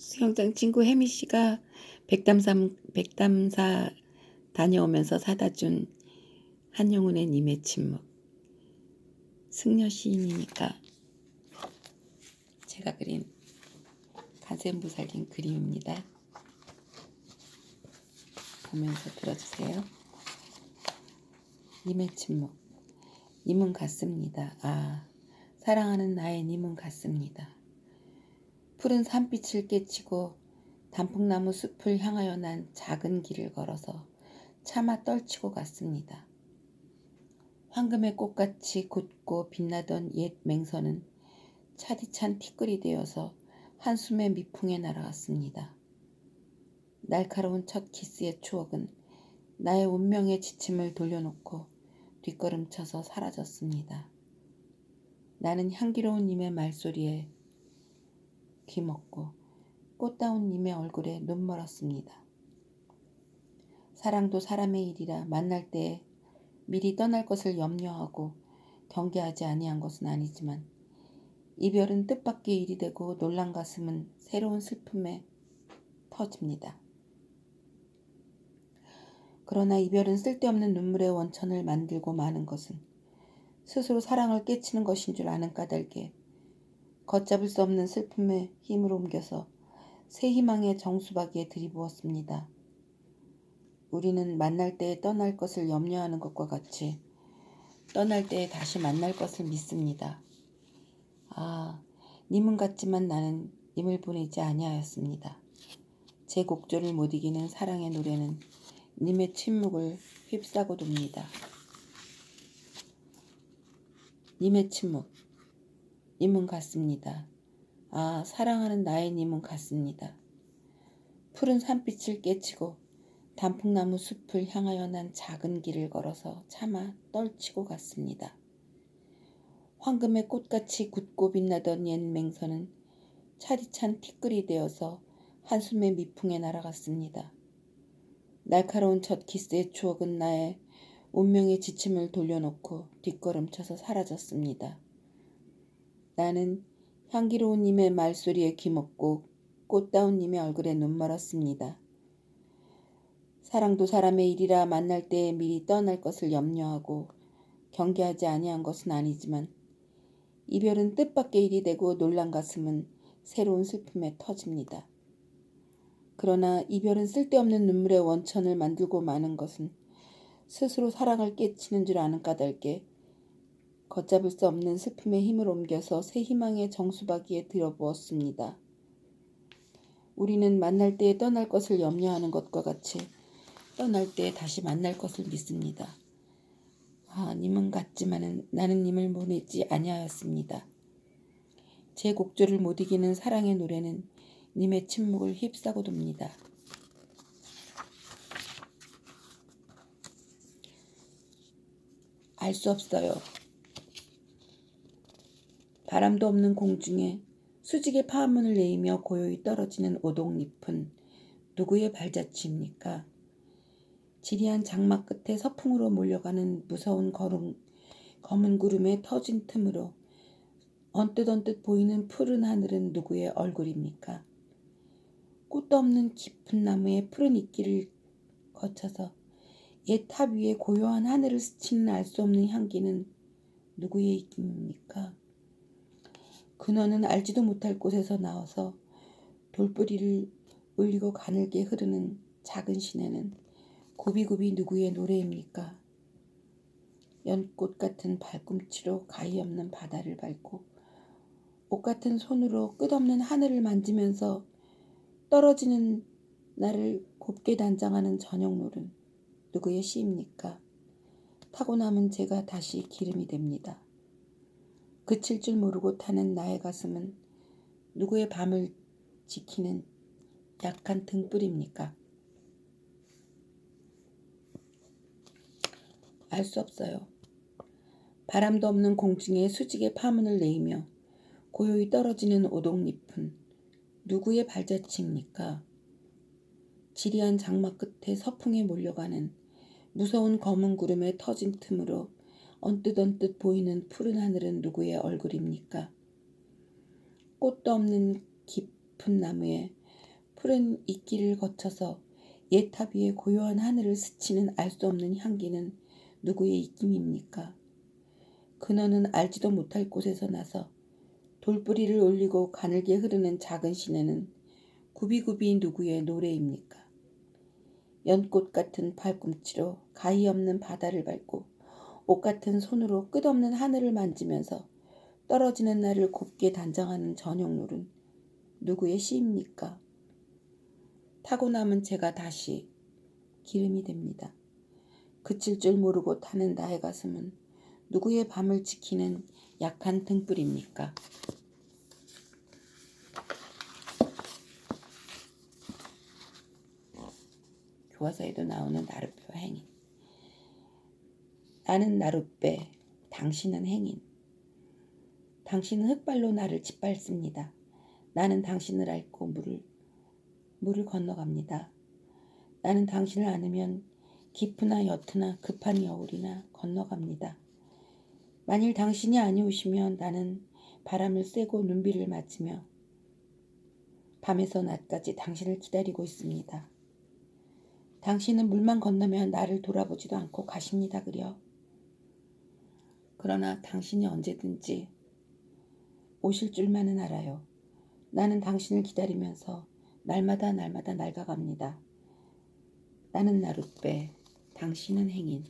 수영장 친구 혜미 씨가 백담사, 백담사 다녀오면서 사다 준 한영훈의 님의 침묵. 승려 시인이니까 제가 그린 간센부 살린 그림입니다. 보면서 들어주세요. 님의 침묵. 님은 같습니다. 아, 사랑하는 나의 님은 같습니다. 푸른 산빛을 깨치고 단풍나무 숲을 향하여 난 작은 길을 걸어서 차마 떨치고 갔습니다. 황금의 꽃같이 굳고 빛나던 옛 맹선은 차디찬 티끌이 되어서 한숨의 미풍에 날아갔습니다. 날카로운 첫 키스의 추억은 나의 운명의 지침을 돌려놓고 뒷걸음쳐서 사라졌습니다. 나는 향기로운 님의 말소리에 귀먹고 꽃다운 님의 얼굴에 눈 멀었습니다. 사랑도 사람의 일이라 만날 때에 미리 떠날 것을 염려하고 경계하지 아니한 것은 아니지만 이별은 뜻밖의 일이 되고 놀란 가슴은 새로운 슬픔에 터집니다. 그러나 이별은 쓸데없는 눈물의 원천을 만들고 마는 것은 스스로 사랑을 깨치는 것인 줄 아는 까닭에 걷잡을 수 없는 슬픔의 힘을 옮겨서 새 희망의 정수박이에 들이부었습니다. 우리는 만날 때에 떠날 것을 염려하는 것과 같이 떠날 때에 다시 만날 것을 믿습니다. 아, 님은 같지만 나는 님을 보내지 아니하였습니다. 제 곡조를 못 이기는 사랑의 노래는 님의 침묵을 휩싸고 돕니다. 님의 침묵. 님은 같습니다. 아, 사랑하는 나의 님은 같습니다. 푸른 산빛을 깨치고 단풍나무 숲을 향하여 난 작은 길을 걸어서 차마 떨치고 갔습니다. 황금의 꽃같이 굳고 빛나던 옛 맹선은 차디찬 티끌이 되어서 한숨의 미풍에 날아갔습니다. 날카로운 첫 키스의 추억은 나의 운명의 지침을 돌려놓고 뒷걸음쳐서 사라졌습니다. 나는 향기로운 님의 말소리에 귀먹고 꽃다운 님의 얼굴에 눈 멀었습니다. 사랑도 사람의 일이라 만날 때에 미리 떠날 것을 염려하고 경계하지 아니한 것은 아니지만 이별은 뜻밖의 일이 되고 놀란 가슴은 새로운 슬픔에 터집니다. 그러나 이별은 쓸데없는 눈물의 원천을 만들고 마는 것은 스스로 사랑을 깨치는 줄 아는 까닭에 걷잡을 수 없는 슬픔의 힘을 옮겨서 새 희망의 정수박이에 들어부었습니다. 우리는 만날 때에 떠날 것을 염려하는 것과 같이 떠날 때에 다시 만날 것을 믿습니다. 아, 님은 같지만은 나는 님을 보내지 아니하였습니다. 제 곡조를 못 이기는 사랑의 노래는 님의 침묵을 휩싸고 돕니다. 알 수 없어요. 바람도 없는 공중에 수직의 파문을 내이며 고요히 떨어지는 오동잎은 누구의 발자취입니까? 지리한 장막 끝에 서풍으로 몰려가는 무서운 거름, 검은 구름의 터진 틈으로 언뜻 언뜻 보이는 푸른 하늘은 누구의 얼굴입니까? 꽃도 없는 깊은 나무의 푸른 이끼를 거쳐서 옛 탑 위에 고요한 하늘을 스치는 알 수 없는 향기는 누구의 이끼입니까? 그너는 알지도 못할 곳에서 나와서 돌뿌리를 울리고 가늘게 흐르는 작은 시내는 고비고비 누구의 노래입니까? 연꽃 같은 발꿈치로 가히 없는 바다를 밟고 옷 같은 손으로 끝없는 하늘을 만지면서 떨어지는 나를 곱게 단장하는 저녁노은 누구의 시입니까? 타고 남은 제가 다시 기름이 됩니다. 그칠 줄 모르고 타는 나의 가슴은 누구의 밤을 지키는 약한 등불입니까? 알 수 없어요. 바람도 없는 공중에 수직의 파문을 내이며 고요히 떨어지는 오동잎은 누구의 발자취입니까? 지리한 장막 끝에 서풍에 몰려가는 무서운 검은 구름의 터진 틈으로 언뜻 언뜻 보이는 푸른 하늘은 누구의 얼굴입니까? 꽃도 없는 깊은 나무에 푸른 이끼를 거쳐서 예탑 위에 고요한 하늘을 스치는 알 수 없는 향기는 누구의 입김입니까? 근원은 알지도 못할 곳에서 나서 돌뿌리를 올리고 가늘게 흐르는 작은 시내는 구비구비 누구의 노래입니까? 연꽃 같은 발꿈치로 가히 없는 바다를 밟고 옷 같은 손으로 끝없는 하늘을 만지면서 떨어지는 날을 곱게 단정하는 저녁놀은 누구의 시입니까? 타고 남은 제가 다시 기름이 됩니다. 그칠 줄 모르고 타는 나의 가슴은 누구의 밤을 지키는 약한 등불입니까? 교과서에도 나오는 나룻배와 행인. 나는 나룻배, 당신은 행인. 당신은 흙발로 나를 짓밟습니다. 나는 당신을 앓고 물을 물을 건너갑니다. 나는 당신을 안으면 깊으나 옅으나 급한 여울이나 건너갑니다. 만일 당신이 아니오시면 나는 바람을 쐬고 눈비를 맞으며 밤에서 낮까지 당신을 기다리고 있습니다. 당신은 물만 건너면 나를 돌아보지도 않고 가십니다, 그려. 그러나 당신이 언제든지 오실 줄만은 알아요. 나는 당신을 기다리면서 날마다 날마다 낡아갑니다. 나는 나룻배, 당신은 행인.